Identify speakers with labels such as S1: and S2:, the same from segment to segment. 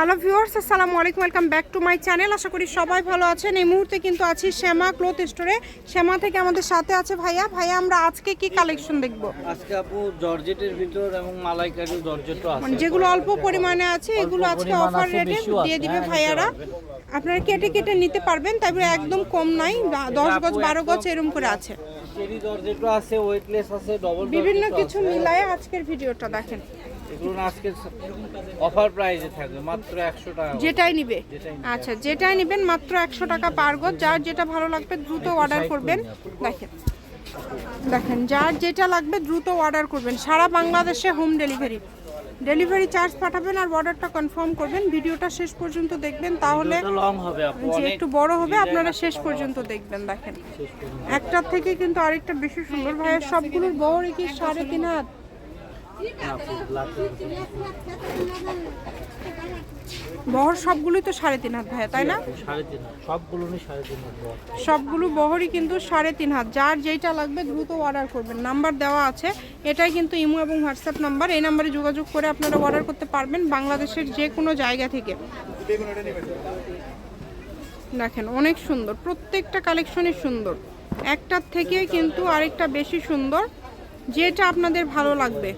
S1: Hello viewers আসসালামু আলাইকুম welcome back to my channel আশা করি সবাই ভালো আছেন। এই মুহূর্তে কিন্তু আছি শ্যামা ক্লথ স্টোরে শ্যামা থেকে আমাদের সাথে আছে ভাইয়া। ভাইয়া আমরা আজকে কি কালেকশন দেখব?
S2: আজকে আপু জর্জেটের ভিতর এবং মালাইকারি জর্জেটও আছে।
S1: মানে যেগুলো অল্প পরিমাণে আছে এগুলো আজকে অফার রেটে দিয়ে দিবে
S2: হ্যাঁ,
S1: ভাইয়ারা। আপনারা কেটে কেটে নিতে পারবেন তবে একদম কম নাই। দশ গজ বারো গজ এরকম করে আছে।
S2: আছে ওয়েটলেস আছে ডবল
S1: বিভিন্ন কিছু মিলায়ে আজকের ভিডিওটা দেখেন।
S2: এগুলো আজকে অফার প্রাইসে থাকবে মাত্র একশো টাকা
S1: যেটাই নিবে। আচ্ছা যেটাই নেবেন মাত্র একশো টাকা পার গজ। যার যেটা ভালো লাগবে দ্রুত অর্ডার করবেন। দেখেন। দেখেন যার যেটা লাগবে দ্রুত অর্ডার করবেন। সারা বাংলাদেশে হোম ডেলিভারি ডেলিভারি চার্জ পাঠাবেন আর অর্ডারটা কনফার্ম করবেন। ভিডিওটা শেষ পর্যন্ত দেখবেন তাহলে
S2: লং হবে
S1: যে একটু বড় হবে আপনারা শেষ পর্যন্ত দেখবেন দেখেন। একটার থেকে কিন্তু আরেকটা বেশি সুন্দর। ভাইয়ের সবগুলোর বড় কি সাড়ে তিন হাত। বহর সবগুলোই তো সাড়ে তিন হাত ভাইয়া তাই না?
S2: সাড়ে তিন হাত। সবগুলো সাড়ে তিন হাত
S1: সবগুলো বহরই কিন্তু সাড়ে তিন হাত। যার যেইটা লাগবে দ্রুত অর্ডার করবেন। নাম্বার দেওয়া আছে। এটাই কিন্তু ইমো এবং হোয়াটসঅ্যাপ নাম্বার এই নাম্বারে যোগাযোগ করে আপনারা অর্ডার করতে পারবেন বাংলাদেশের যে কোনো জায়গা থেকে। দেখেন অনেক সুন্দর। প্রত্যেকটা কালেকশনই সুন্দর। একটার থেকে কিন্তু আরেকটা বেশি সুন্দর। যেটা আপনাদের ভালো লাগবে।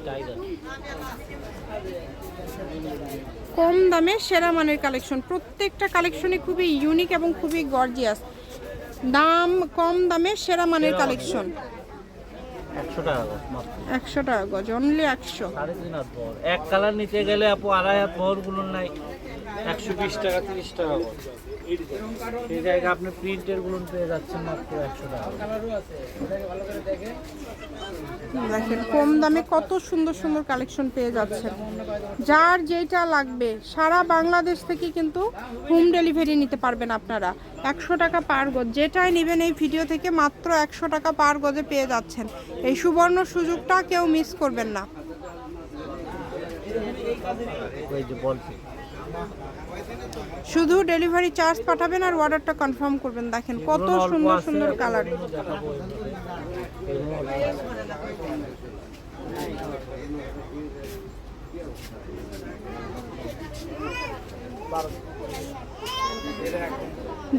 S1: কম দামে সেরা মানের কালেকশন। প্রত্যেকটা কালেকশনই খুবই ইউনিক এবং খুবই গর্জিয়াস দাম কম দামে সেরা মানের কালেকশন।
S2: একশো টাকা
S1: গজ অনলি একশো
S2: বহর এক কালার নিতে গেলে আপু আড়াই হাত বহরগুলো নাই। একশো বিশ টাকা তিরিশ টাকা সেই জায়গায় আপনি প্রিন্টেরগুলো পেয়ে যাচ্ছেন মাত্র একশো টাকা।
S1: দেখেন কম দামে কত সুন্দর সুন্দর কালেকশন পেয়ে যাচ্ছেন। যার যেটা লাগবে সারা বাংলাদেশ থেকে কিন্তু হোম ডেলিভারি নিতে পারবেন আপনারা। একশো টাকা পার গজ। যেটাই নেবেন এই ভিডিও থেকে মাত্র একশো টাকা পার গজে পেয়ে যাচ্ছেন। এই সুবর্ণ সুযোগটা কেউ মিস করবেন না।
S2: ওই যে বল
S1: শুধু ডেলিভারি চার্জ পাঠাবেন আর অর্ডারটা কনফার্ম করবেন। দেখেন কত সুন্দর সুন্দর কালার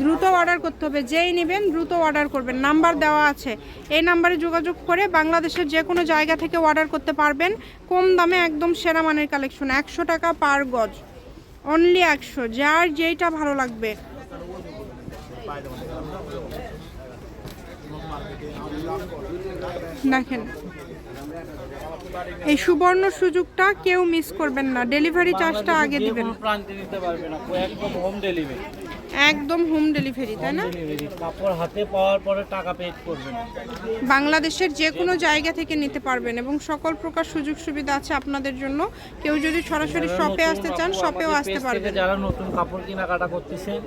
S1: দ্রুত অর্ডার করতে হবে। যেই নেবেন দ্রুত অর্ডার করবেন। নাম্বার দেওয়া আছে। এই নাম্বারে যোগাযোগ করে বাংলাদেশের যে কোনো জায়গা থেকে অর্ডার করতে পারবেন। কম দামে একদম সেরা মানের কালেকশন একশো টাকা পার গজ। অনলি একশো যার যেটা ভালো লাগবে। দেখেন। এই সুবর্ণ সুযোগটা কেউ মিস করবেন না। ডেলিভারি চার্জটা আগে দিবেন।
S2: প্রান্তে নিতে পারবেন একদম হোম ডেলিভারি
S1: একদম হোম ডেলিভারি তাই না?
S2: কাপড় হাতে পাওয়ার পরে টাকা পেড করবেন।
S1: বাংলাদেশের যে কোনো জায়গা থেকে নিতে পারবেন এবং সকল প্রকার সুযোগ সুবিধা আছে আপনাদের জন্য। কেউ যদি সরাসরি শপে আসতে চান শপেও আসতে পারবেন।
S2: যারা নতুন কাপড় কেনাকাটা করতেছেন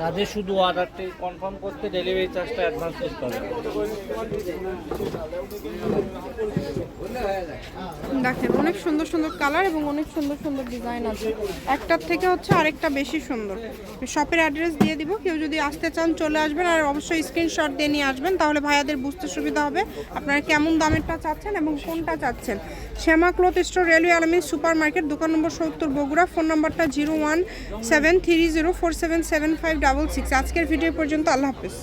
S2: তাদের শুধু অর্ডারটি কনফার্ম করতে ডেলিভারি চার্জটা অ্যাডভান্স করতে হবে
S1: দেখেন, অনেক সুন্দর সুন্দর কালার এবং অনেক সুন্দর সুন্দর ডিজাইন আছে। একটার থেকে হচ্ছে আরেকটা বেশি সুন্দর। শপের অ্যাড্রেস দিয়ে দিব, কেউ যদি আসতে চান চলে আসবেন আর অবশ্যই স্ক্রিনশট দিয়ে নিয়ে আসবেন, তাহলে ভাইয়াদের বুঝতে সুবিধা হবে আপনারা কেমন দামেরটা চাচ্ছেন এবং কোনটা চাচ্ছেন। Shyama cloth store railway Almin supermarket দোকান নম্বর সত্তর, বগুড়া। ফোন নম্বরটা zero one seven three zero four seven seven five double six. আজকের ভিডিও পর্যন্ত আল্লাহ হাফিজ।